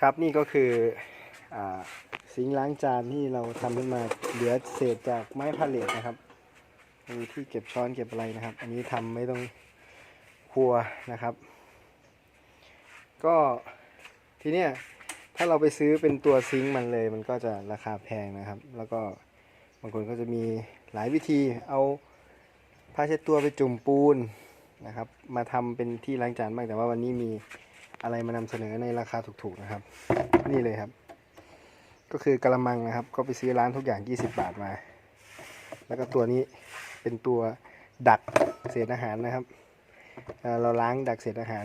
ครับนี่ก็คืออาซิงล้างจานที่เราทำขึ้นมาเหลือเศษจากไม้พาเลทนะครับมีที่เก็บช้อนเก็บอะไรนะครับ อันนี้ทำไม่ต้องครัวนะครับ ก็ทีเนี้ยถ้าเราไปซื้อเป็นตัวซิงค์มันเลย มันก็จะราคาแพงนะครับ แล้วก็บางคนก็จะมีหลายวิธีเอาผ้าเช็ดตัวไปจุ่มปูนนะครับ มาทำเป็นที่ล้างจานบ้างแต่ว่าวันนี้มี อะไรมานำเสนอในราคาถูกๆนะครับ นี่เลยครับ ก็คือกระมังนะครับ ก็ไปซื้อร้านทุกอย่าง 20 บาทมา แล้วก็ตัวนี้เป็นตัวดักเศษอาหารนะครับเเราล้างดักเศษอาหาร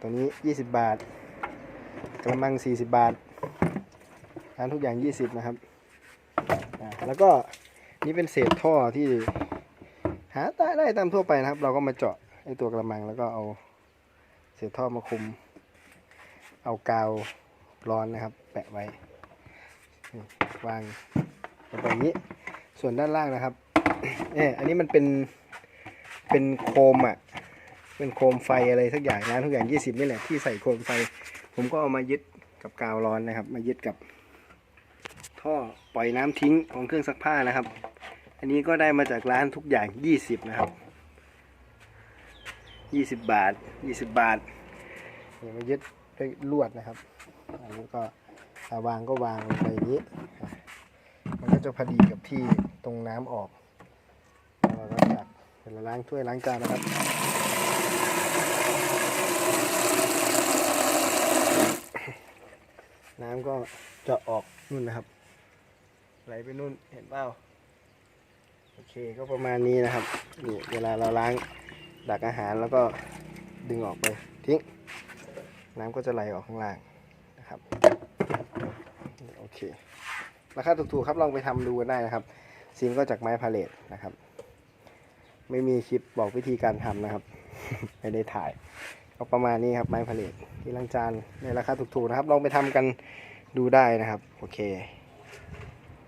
ตัวนี้ 20 บาท กระมัง 40 บาทร้านทุกอย่าง 20 นะครับแล้วก็นี่เป็นเศษท่อที่หาได้ตามทั่วไปนะครับ เราก็มาเจาะไอตัวกระมังแล้วก็เอา เศษท่อมาคุม เอากาวร้อนนะครับ แปะไว้วางแบบนี้ ส่วนด้านล่างนะครับเนี่ยอันนี้มันเป็นเป็นโคมอะ เป็นโคมไฟอะไรสักอย่างนะทุกอย่าง20นี่แหละที่ใส่โคมไฟ ผมก็เอามายึดกับกาวร้อนนะครับ มายึดกับ ท่อปล่อยน้ำทิ้งของเครื่องซักผ้านะครับ อันนี้ก็ได้มาจากร้านทุกอย่าง20นะครับ ยี่สิบบาทยี่สิบบาทนี่มายึดด้วยลวดนะครับ อันนี้ก็วางก็วางไปอย่างนี้ มันก็จะพอดีกับที่ตรงน้ำออกแล้วเราก็ตักเวลาล้างถ้วยล้างจานนะครับน้ำก็จะออกนู่นนะครับ ไหลไปนู่นเห็นเปล่าโอเคก็ประมาณนี้นะครับนี่เวลาเราล้าง ดักอาหารแล้วก็ดึงออกไปทิ้ง น้ำก็จะไหลออกข้างล่างนะครับโอเคราคาถูกๆครับลองไปทำดูกันได้นะครับซิงก็จากไม้พาเลทนะครับ ไม่มีคลิปบอกวิธีการทำนะครับ ไม่ได้ถ่ายก็ประมาณนี้ครับไม้พาเลทที่ล้างจานในราคาถูกๆนะครับ ลองไปทำกันดูได้นะครับ โอเค